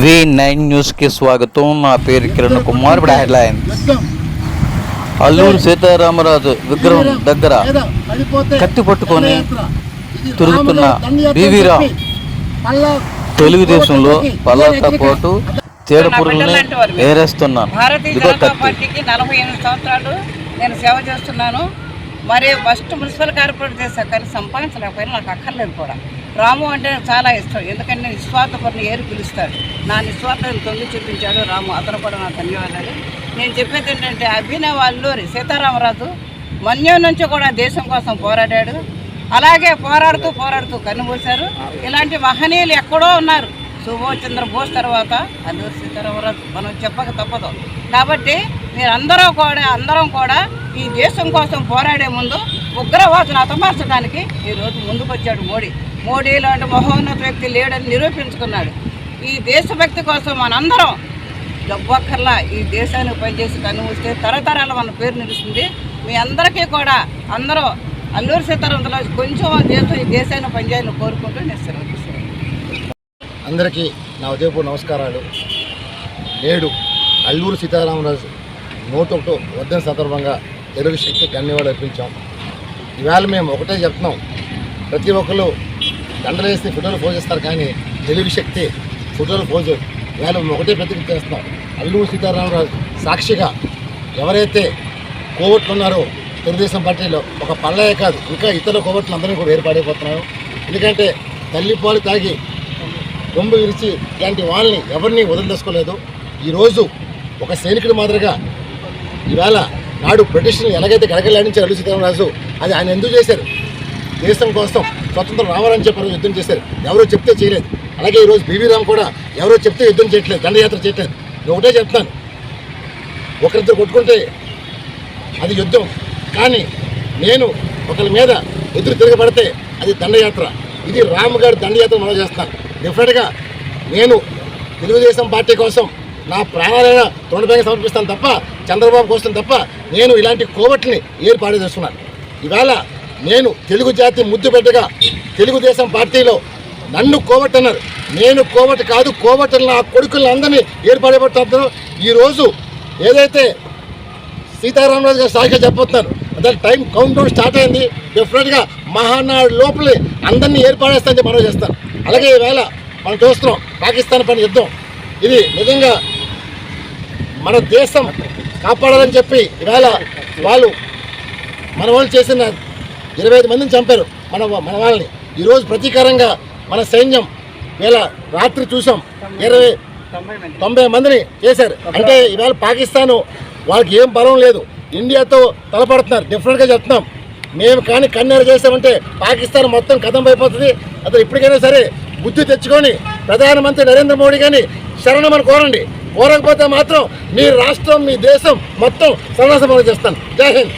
V nine న్యూస్కి స్వాగతం. నా పేరు కిరణ్ కుమార్. ఇప్పుడు హెడ్లైన్. అల్లూరు సీతారామరాజు విగ్రహం దగ్గర కత్తి పట్టుకొని తిరుగుతున్న బీవీ రావు తెలుగుదేశంలో పల్లతో పాటు తేడ పురుగుల్ని ఏరేస్తున్నాను భారతీయ జనతా పార్టీకి నలభై ఎనిమిది సంవత్సరాలు నేను సేవ చేస్తున్నాను. మరి ఫస్ట్ మున్సిపల్ కార్పొరేట్ చేశా కానీ సంపాదించలేకపోయినా నాకు అక్కర్లేదు కూడా. రాము అంటే నాకు చాలా ఇష్టం. ఎందుకంటే నేను నిస్వార్థపడిని ఏరు పిలుస్తాడు. నా నిస్వార్థం తొంగి చూపించాడు రాము. అతను కూడా నా ధన్యవాదాలు. నేను చెప్పేది ఏంటంటే అభినవ్ అల్లూరి సీతారామరాజు మన్యం నుంచి కూడా దేశం కోసం పోరాడాడు. అలాగే పోరాడుతూ పోరాడుతూ కన్నుమూశారు ఇలాంటి మహనీయులు ఎక్కడో ఉన్నారు. సుభాష్ చంద్ర బోస్ తర్వాత అల్లూరి సీతారామరాజు మనం చెప్పక తప్పదు. కాబట్టి మీరందరూ కూడా అందరం కూడా ఈ దేశం కోసం పోరాడే ముందు ఉగ్రవాదును అతమార్చడానికి ఈరోజు ముందుకొచ్చాడు మోడీ. మోడీ లాంటి మహోన్నత వ్యక్తి లేడని నిరూపించుకున్నాడు. ఈ దేశభక్తి కోసం మనందరం డబ్బక్కర్లా ఈ దేశానికి పనిచేసి కన్నుమూస్తే తరతరాల మన పేరు నిలుస్తుంది. మీ అందరికీ కూడా అందరూ అల్లూరి సీతారామరాజు కొంచెం దేశం ఈ దేశాన్ని పనిచేయాలని కోరుకుంటూ నేను సెలవు అందరికీ నా ఉదయపూర్ నమస్కారాలు. నేడు అల్లూరు సీతారామరాజు నూట ఒకటో వద్దన సందర్భంగా తెలుగు శక్తి ధన్యవాదాలు అర్పించాం. ఇవాళ మేము ఒకటే చెప్తున్నాం. ప్రతి ఒక్కరు దండలేసి ఫోటోలు పోజేస్తారు కానీ తెలుగు శక్తి ఫోటోలు పోజు. ఇవాళ మేము ఒకటే ప్రతిజ్ఞ చేస్తున్నాం. అల్లూరు సీతారామరాజు సాక్షిగా ఎవరైతే కోవట్లు ఉన్నారో తెలుగుదేశం పార్టీలో ఒక పల్లయ్య కాదు ఇంకా ఇతర కోవట్లు అందరినీ కూడా ఏర్పాడైపోతున్నారు ఎందుకంటే తల్లిపాలు తాగి బొంబు విరిచి ఇలాంటి వాళ్ళని ఎవరిని వదిలిదేసుకోలేదు ఈరోజు ఒక సైనికుడి మాదిరిగా ఈవేళ నాడు బ్రిటిష్ని ఎలాగైతే గడగలాడించారు అల్లు సీతారామరాజు అది ఆయన ఎందుకు చేశారు? దేశం కోసం స్వతంత్రం రావాలని చెప్పి యుద్ధం చేశారు. ఎవరో చెప్తే చేయలేదు. అలాగే ఈరోజు బీవీ రామ్ కూడా ఎవరో చెప్తే యుద్ధం చేయట్లేదు దండయాత్ర చేయట్లేదు. నేను ఒకటే చెప్తాను ఒకరిద్దరు కొట్టుకుంటే అది యుద్ధం. కానీ నేను ఒకరి మీద ఎదురు తిరగబడితే అది దండయాత్ర. ఇది రామ్ గారి దండయాత్ర మనం చేస్తాను డెఫినెట్గా నేను తెలుగుదేశం పార్టీ కోసం నా ప్రాణాలైన తొండపై సమర్పిస్తాను తప్ప చంద్రబాబు కోసం తప్ప నేను ఇలాంటి కోవట్ని ఏర్పాటు చేస్తున్నాను ఇవాళ నేను తెలుగు జాతి ముద్దు పెట్టగా తెలుగుదేశం పార్టీలో నన్ను కోవట్టన్నారు. నేను కోవట్ కాదు కోవట్ నా కొడుకులను అందరినీ ఏర్పడబట్టారు ఈరోజు ఏదైతే సీతారామరాజు గారు సాక్షిగా చెప్పబోతున్నారు దాని టైం కౌంట్ డౌన్ స్టార్ట్ అయింది. డెఫినెట్గా మహానాడు లోపలే అందరినీ ఏర్పడేస్తానని మనం చేస్తాను. అలాగే ఈవేళ మనం చూస్తున్నాం పాకిస్తాన్ పైన యుద్ధం. ఇది నిజంగా మన దేశం కాపాడాలని చెప్పి ఈవేళ వాళ్ళు మన వాళ్ళు చేసిన ఇరవై ఐదు మందిని చంపారు మన మన వాళ్ళని. ఈరోజు ప్రతీకారంగా మన సైన్యం వేళ రాత్రి చూసాం. ఇరవై తొంభై మందిని చేశారు. అంటే ఈవేళ పాకిస్తాను వాళ్ళకి ఏం బలం లేదు. ఇండియాతో తలపడుతున్నారు. డిఫరెంట్గా చెప్తున్నాం. మేము కానీ కన్నెర చేసామంటే పాకిస్తాన్ మొత్తం కథం అయిపోతుంది. అతను ఇప్పటికైనా సరే బుద్ధి తెచ్చుకొని ప్రధానమంత్రి నరేంద్ర మోడీ కానీ శరణమని కోరండి. కోరకపోతే మాత్రం మీ రాష్ట్రం మీ దేశం మొత్తం సర్వసమరం చేస్తాను. జై హింద్.